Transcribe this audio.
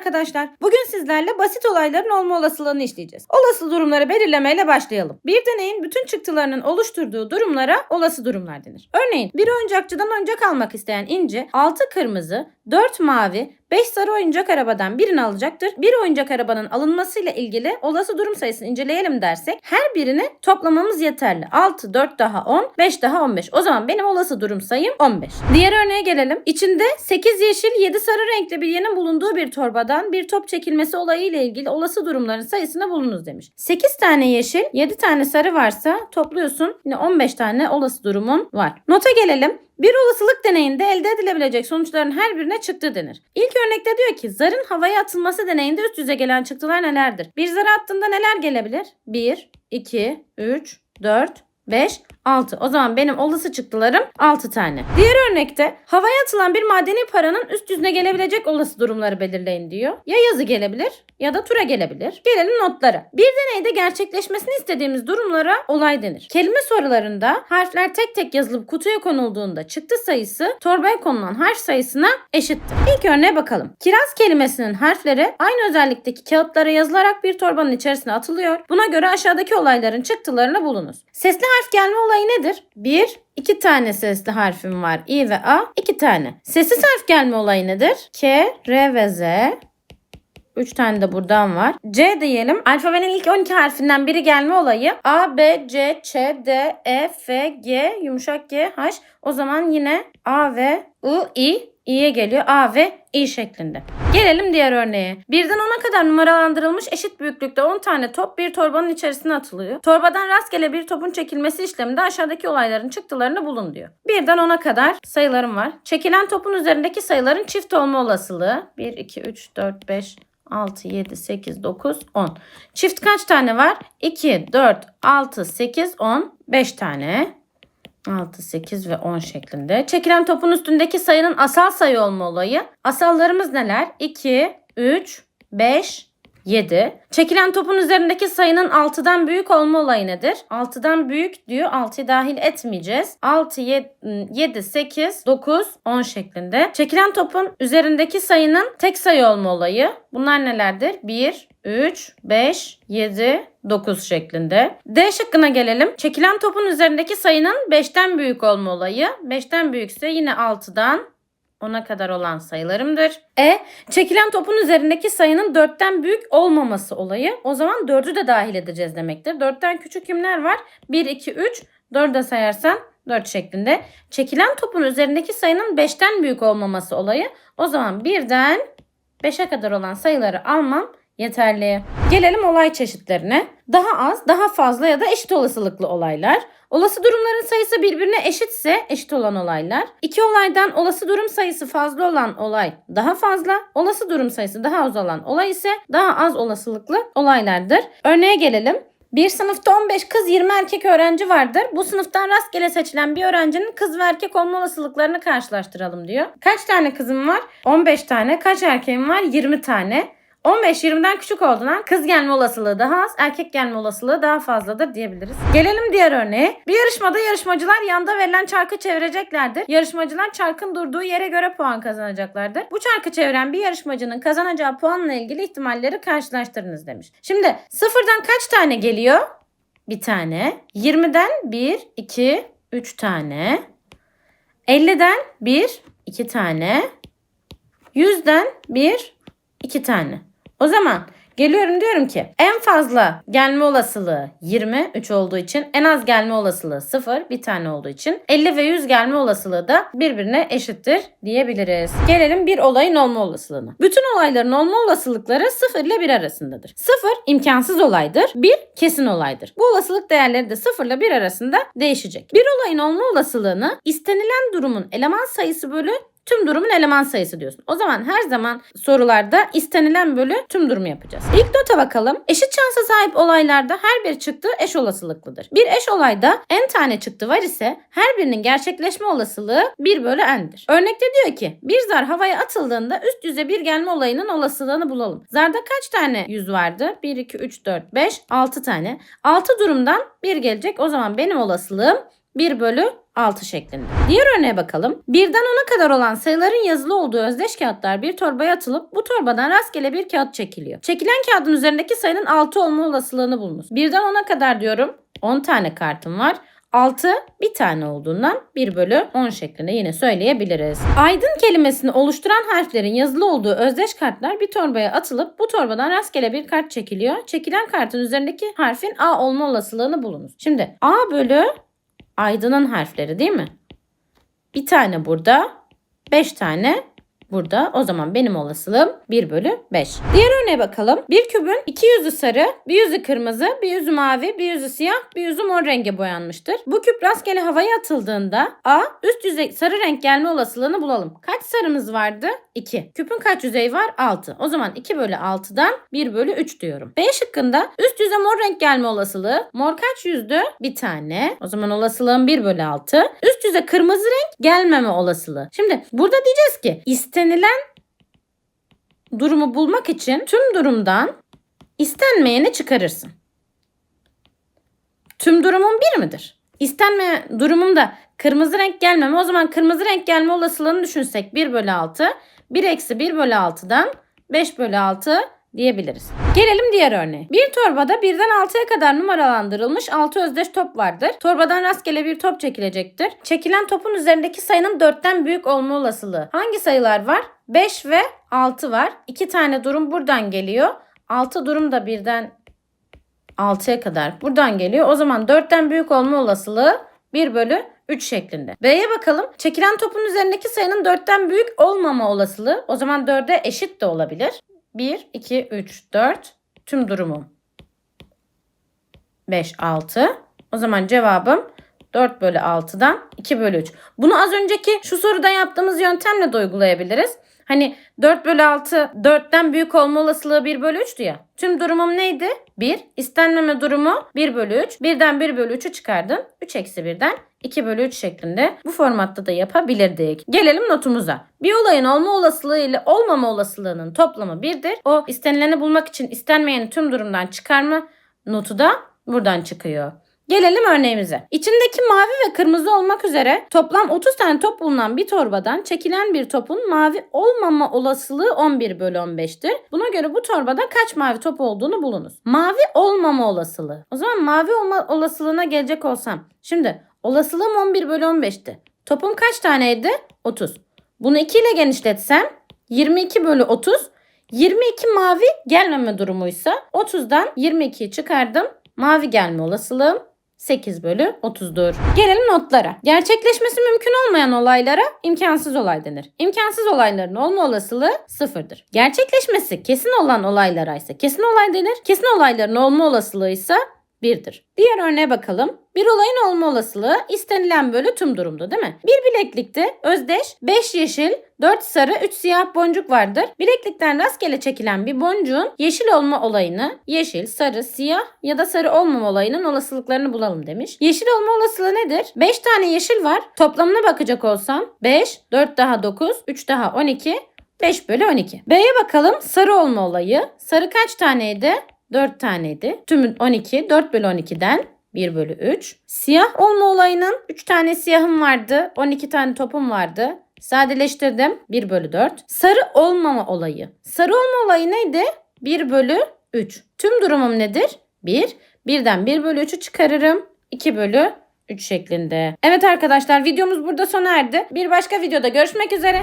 arkadaşlar. Bugün sizlerle basit olayların olma olasılığını işleyeceğiz. Olası durumları belirlemeyle başlayalım. Bir deneyin bütün çıktılarının oluşturduğu durumlara olası durumlar denir. Örneğin bir oyuncakçıdan oyuncak almak isteyen İnci 6 kırmızı, 4 mavi, 5 sarı oyuncak arabadan birini alacaktır. Bir oyuncak arabanın alınmasıyla ilgili olası durum sayısını inceleyelim dersek her birini toplamamız yeterli. 6, 4 daha 10, 5 daha 15. O zaman benim olası durum sayım 15. Diğer örneğe gelelim. İçinde 8 yeşil, 7 sarı renkli bilyenin bulunduğu bir torbadan bir top çekilmesi olayı ile ilgili olası durumların sayısını bulunuz demiş. 8 tane yeşil, 7 tane sarı varsa topluyorsun. Yine 15 tane olası durumun var. Nota gelelim. Bir olasılık deneyinde elde edilebilecek sonuçların her birine çıktı denir. İlk örnekte diyor ki zarın havaya atılması deneyinde üst yüze gelen çıktılar nelerdir? Bir zarı attığında neler gelebilir? 1, 2, 3, 4, 5, 6. O zaman benim olası çıktılarım 6 tane. Diğer örnekte havaya atılan bir madeni paranın üst yüzüne gelebilecek olası durumları belirleyin diyor. Ya yazı gelebilir ya da tura gelebilir. Gelelim notlara. Bir deneyde gerçekleşmesini istediğimiz durumlara olay denir. Kelime sorularında harfler tek tek yazılıp kutuya konulduğunda çıktı sayısı torbaya konulan harf sayısına eşittir. İlk örneğe bakalım. Kiraz kelimesinin harfleri aynı özellikteki kağıtlara yazılarak bir torbanın içerisine atılıyor. Buna göre aşağıdaki olayların çıktılarını bulunuz. Sesli harf gelme olayı nedir? 1, iki tane sesli harfim var. İ ve A. iki tane. Sessiz harf gelme olayı nedir? K, R ve Z. 3 tane de buradan var. C diyelim. Alfabenin ilk 12 harfinden biri gelme olayı. A, B, C, Ç, D, E, F, G, yumuşak G, H. O zaman yine A ve I, I, İ'ye geliyor. A ve İ şeklinde. Gelelim diğer örneğe. Birden 10'a kadar numaralandırılmış eşit büyüklükte 10 tane top bir torbanın içerisine atılıyor. Torbadan rastgele bir topun çekilmesi işleminde aşağıdaki olayların çıktılarını bulun diyor. Birden 10'a kadar sayılarım var. Çekilen topun üzerindeki sayıların çift olma olasılığı 1, 2, 3, 4, 5, 6, 7, 8, 9, 10. Çift kaç tane var? 2, 4, 6, 8, 10. 5 tane. 6, 8 ve 10 şeklinde. Çekilen topun üstündeki sayının asal sayı olma olayı. Asallarımız neler? 2, 3, 5, 7. Çekilen topun üzerindeki sayının 6'dan büyük olma olayı nedir? 6'dan büyük diyor. 6'yı dahil etmeyeceğiz. 6, 7, 8, 9, 10 şeklinde. Çekilen topun üzerindeki sayının tek sayı olma olayı. Bunlar nelerdir? 1, 3, 5, 7, 9 şeklinde. D şıkkına gelelim. Çekilen topun üzerindeki sayının 5'ten büyük olma olayı. 5'ten büyükse yine 6'dan 10'a kadar olan sayılarımdır. E. Çekilen topun üzerindeki sayının 4'ten büyük olmaması olayı. O zaman 4'ü de dahil edeceğiz demektir. 4'ten küçük kimler var? 1, 2, 3. 4'ü de sayarsan 4 şeklinde. Çekilen topun üzerindeki sayının 5'ten büyük olmaması olayı. O zaman 1'den 5'e kadar olan sayıları almam yeterli. Gelelim olay çeşitlerine. Daha az, daha fazla ya da eşit olasılıklı olaylar. Olası durumların sayısı birbirine eşitse eşit olan olaylar. İki olaydan olası durum sayısı fazla olan olay daha fazla, olası durum sayısı daha az olan olay ise daha az olasılıklı olaylardır. Örneğe gelelim. Bir sınıfta 15 kız 20 erkek öğrenci vardır. Bu sınıftan rastgele seçilen bir öğrencinin kız ve erkek olma olasılıklarını karşılaştıralım diyor. Kaç tane kızım var? 15 tane. Kaç erkeğim var? 20 tane. 15-20'den küçük olduğundan kız gelme olasılığı daha az, erkek gelme olasılığı daha fazladır diyebiliriz. Gelelim diğer örneğe. Bir yarışmada yarışmacılar yanda verilen çarkı çevireceklerdir. Yarışmacılar çarkın durduğu yere göre puan kazanacaklardır. Bu çarkı çeviren bir yarışmacının kazanacağı puanla ilgili ihtimalleri karşılaştırınız demiş. Şimdi sıfırdan kaç tane geliyor? Bir tane. 20'den 1, 2, 3 tane. 50'den 1, 2 tane. 100'den 1, 2 tane. O zaman geliyorum diyorum ki en fazla gelme olasılığı 20 3 olduğu için en az gelme olasılığı 0 bir tane olduğu için 50 ve 100 gelme olasılığı da birbirine eşittir diyebiliriz. Gelelim bir olayın olma olasılığına. Bütün olayların olma olasılıkları 0 ile 1 arasındadır. 0 imkansız olaydır. 1 kesin olaydır. Bu olasılık değerleri de 0 ile 1 arasında değişecek. Bir olayın olma olasılığını istenilen durumun eleman sayısı bölü tüm durumun eleman sayısı diyorsun. O zaman her zaman sorularda istenilen bölü tüm durumu yapacağız. İlk nota bakalım. Eşit şansa sahip olaylarda her bir çıktı eş olasılıklıdır. Bir eş olayda n tane çıktı var ise her birinin gerçekleşme olasılığı 1 bölü n'dir. Örnekte diyor ki bir zar havaya atıldığında üst yüze bir gelme olayının olasılığını bulalım. Zarda kaç tane yüz vardı? 1, 2, 3, 4, 5, 6 tane. 6 durumdan 1 gelecek. O zaman benim olasılığım 1 bölü 6 şeklinde. Diğer örneğe bakalım. Birden 10'a kadar olan sayıların yazılı olduğu özdeş kağıtlar bir torbaya atılıp bu torbadan rastgele bir kağıt çekiliyor. Çekilen kağıdın üzerindeki sayının 6 olma olasılığını bulunuz. Birden 10'a kadar diyorum 10 tane kartım var. 6 bir tane olduğundan 1 bölü 10 şeklinde yine söyleyebiliriz. Aydın kelimesini oluşturan harflerin yazılı olduğu özdeş kartlar bir torbaya atılıp bu torbadan rastgele bir kart çekiliyor. Çekilen kartın üzerindeki harfin A olma olasılığını bulunuz. Şimdi A bölü Aydın'ın harfleri değil mi? Bir tane burada, 5 tane burada. O zaman benim olasılığım 1 bölü 5. Diğer örneğe bakalım. Bir kübün iki yüzü sarı, bir yüzü kırmızı, bir yüzü mavi, bir yüzü siyah, bir yüzü mor renge boyanmıştır. Bu küp rastgele havaya atıldığında A üst yüzey sarı renk gelme olasılığını bulalım. Kaç sarımız vardı? 2. Küpün kaç yüzeyi var? 6. O zaman 2 bölü 6'dan 1 bölü 3 diyorum. B şıkkında üst yüze mor renk gelme olasılığı. Mor kaç yüzdü? Bir tane. O zaman olasılığım 1 bölü 6. Üst yüze kırmızı renk gelmeme olasılığı. Şimdi burada diyeceğiz ki istenilen durumu bulmak için tüm durumdan istenmeyeni çıkarırsın. Tüm durumun bir midir? İstenme durumumda kırmızı renk gelmeme o zaman kırmızı renk gelme olasılığını düşünsek 1 bölü 6. 1 eksi 1 bölü 6'dan 5 bölü 6 diyebiliriz. Gelelim diğer örneğe. Bir torbada birden 6'ya kadar numaralandırılmış 6 özdeş top vardır. Torbadan rastgele bir top çekilecektir. Çekilen topun üzerindeki sayının 4'ten büyük olma olasılığı. Hangi sayılar var? 5 ve 6 var. 2 tane durum buradan geliyor. 6 durum da birden 6'ya kadar buradan geliyor. O zaman 4'ten büyük olma olasılığı 1 bölü 3 şeklinde. B'ye bakalım. Çekilen topun üzerindeki sayının 4'ten büyük olmama olasılığı o zaman 4'e eşit de olabilir. 1, 2, 3, 4 tüm durumum 5, 6. O zaman cevabım 4 bölü 6'dan 2 bölü 3. Bunu az önceki şu soruda yaptığımız yöntemle de uygulayabiliriz. Hani 4 bölü 6 4'ten büyük olma olasılığı 1 bölü 3'tü ya. Tüm durumum neydi? 1. İstenmeme durumu 1 bölü 3. 1'den 1 bölü 3'ü çıkardım. 3 eksi 1'den 2 bölü 3 şeklinde bu formatta da yapabilirdik. Gelelim notumuza. Bir olayın olma olasılığı ile olmama olasılığının toplamı 1'dir. O istenileni bulmak için istenmeyeni tüm durumdan çıkarma notu da buradan çıkıyor. Gelelim örneğimize. İçindeki mavi ve kırmızı olmak üzere toplam 30 tane top bulunan bir torbadan çekilen bir topun mavi olmama olasılığı 11 bölü 15'tir. Buna göre bu torbada kaç mavi top olduğunu bulunuz. Mavi olmama olasılığı. O zaman mavi olma olasılığına gelecek olsam. Şimdi olasılığım 11 bölü 15'ti. Topum kaç taneydi? 30. Bunu 2 ile genişletsem 22 bölü 30. 22 mavi gelmeme durumuysa 30'dan 22'yi çıkardım. Mavi gelme olasılığım 8 bölü 30'dur. Gelelim notlara. Gerçekleşmesi mümkün olmayan olaylara imkansız olay denir. İmkansız olayların olma olasılığı sıfırdır. Gerçekleşmesi kesin olan olaylara ise kesin olay denir. Kesin olayların olma olasılığı ise 1'dir. Diğer örneğe bakalım. Bir olayın olma olasılığı istenilen bölü tüm durumda değil mi? Bir bileklikte özdeş 5 yeşil, 4 sarı, 3 siyah boncuk vardır. Bileklikten rastgele çekilen bir boncuğun yeşil olma olayını, yeşil, sarı, siyah ya da sarı olmama olayının olasılıklarını bulalım demiş. Yeşil olma olasılığı nedir? 5 tane yeşil var. Toplamına bakacak olsam 5, 4 daha 9, 3 daha 12, 5 bölü 12. B'ye bakalım sarı olma olayı. Sarı kaç taneydi? 4 taneydi. Tümü 12. 4 bölü 12'den 1 bölü 3. Siyah olma olayının 3 tane siyahım vardı. 12 tane topum vardı. Sadeleştirdim. 1 bölü 4. Sarı olmama olayı. Sarı olma olayı neydi? 1 bölü 3. Tüm durumum nedir? 1. Birden 1 bölü 3'ü çıkarırım. 2 bölü 3 şeklinde. Evet arkadaşlar videomuz burada sona erdi. Bir başka videoda görüşmek üzere.